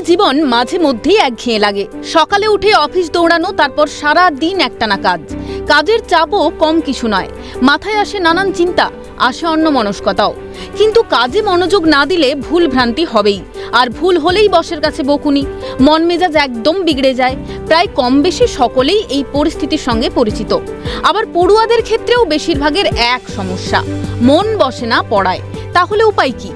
জীবন মাঝে মধ্যেই একঘেয়ে লাগে। সকালে উঠে অফিস দৌড়ানো, তারপর সারা দিন একটানা কাজ। কাজের চাপও কম কিছু নয়। মাথায় আসে নানান চিন্তা, আসে অন্য মনস্কতাও কিন্তু কাজে মনোযোগ না দিলে ভুল ভ্রান্তি হবেই। আর ভুল হলেই বসের কাছে বকুনি। মন মেজাজ একদম বিগড়ে যায়। প্রায় কম বেশি সকলেই এই পরিস্থিতির সঙ্গে পরিচিত। আবার পড়ুয়াদের ক্ষেত্রেও বেশিরভাগের এক সমস্যা, মন বসে না পড়ায়। তাহলে উপায় কি?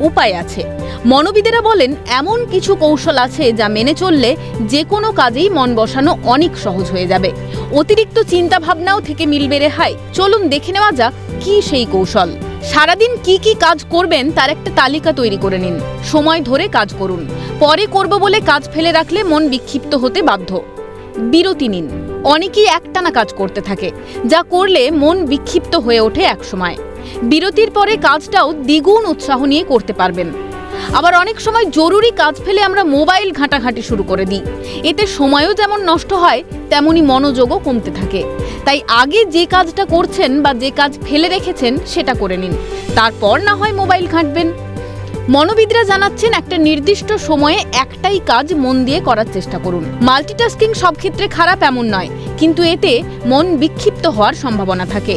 উপায় আছে। মনোবিদেরা বলেন, এমন কিছু কৌশল আছে যা মেনে চললে যে কোনো কাজেই মন বসানো অনেক সহজ হয়ে যাবে। অতিরিক্ত চিন্তা ভাবনাও থেকে মিলবে রেহাই। চলুন দেখে নেওয়া যাক কি সেই কৌশল। সারাদিন কি কি কাজ করবেন তার একটা তালিকা তৈরি করে নিন। সময় ধরে কাজ করুন। পরে করব বলে কাজ ফেলে রাখলে মন বিক্ষিপ্ত হতে বাধ্য। বিরতি নিন। অনেকেই একটানা কাজ করতে থাকে, যা করলে মন বিক্ষিপ্ত হয়ে ওঠে একসময় বিরতির পরে কাজটাও দ্বিগুণ উৎসাহ নিয়ে করতে পারবেন। আবার অনেক সময় জরুরি কাজ ফেলে আমরা মোবাইল ঘাঁটাঘাঁটি শুরু করে দিই। এতে সময়ও যেমন নষ্ট হয় তেমনি মনোযোগও কমতে থাকে। তাই আগে যে কাজটা করছেন বা যে কাজ ফেলে রেখেছেন সেটা করে নিন। তারপর না হয় মোবাইল ঘাঁটবেন। মনোবিদরা জানাচ্ছেন একটা নির্দিষ্ট সময়ে একটাই কাজ মন দিয়ে করার চেষ্টা করুন। মাল্টিটাস্কিং সব ক্ষেত্রে খারাপ এমন নয়, কিন্তু এতে মন বিক্ষিপ্ত হওয়ার সম্ভাবনা থাকে।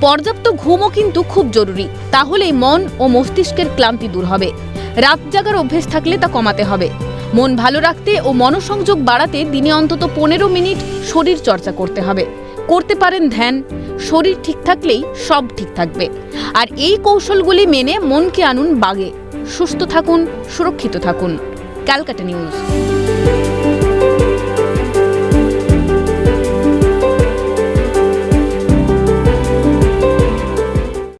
পর্যাপ্ত ঘুমও কিন্তু খুব জরুরি। তাহলেই মন ও মস্তিষ্কের ক্লান্তি দূর হবে। রাত জাগার অভ্যেস থাকলে তা কমাতে হবে। মন ভালো রাখতে ও মনোসংযোগ বাড়াতে দিনে অন্তত পনেরো মিনিট শরীর চর্চা করতে হবে। করতে পারেন ধ্যান, শরীর ঠিক থাকলেই সব ঠিক থাকবে। আর এই কৌশলগুলি মেনে মনকে আনুন বাগে। সুস্থ থাকুন, সুরক্ষিত থাকুন। ক্যালকাটা নিউজ।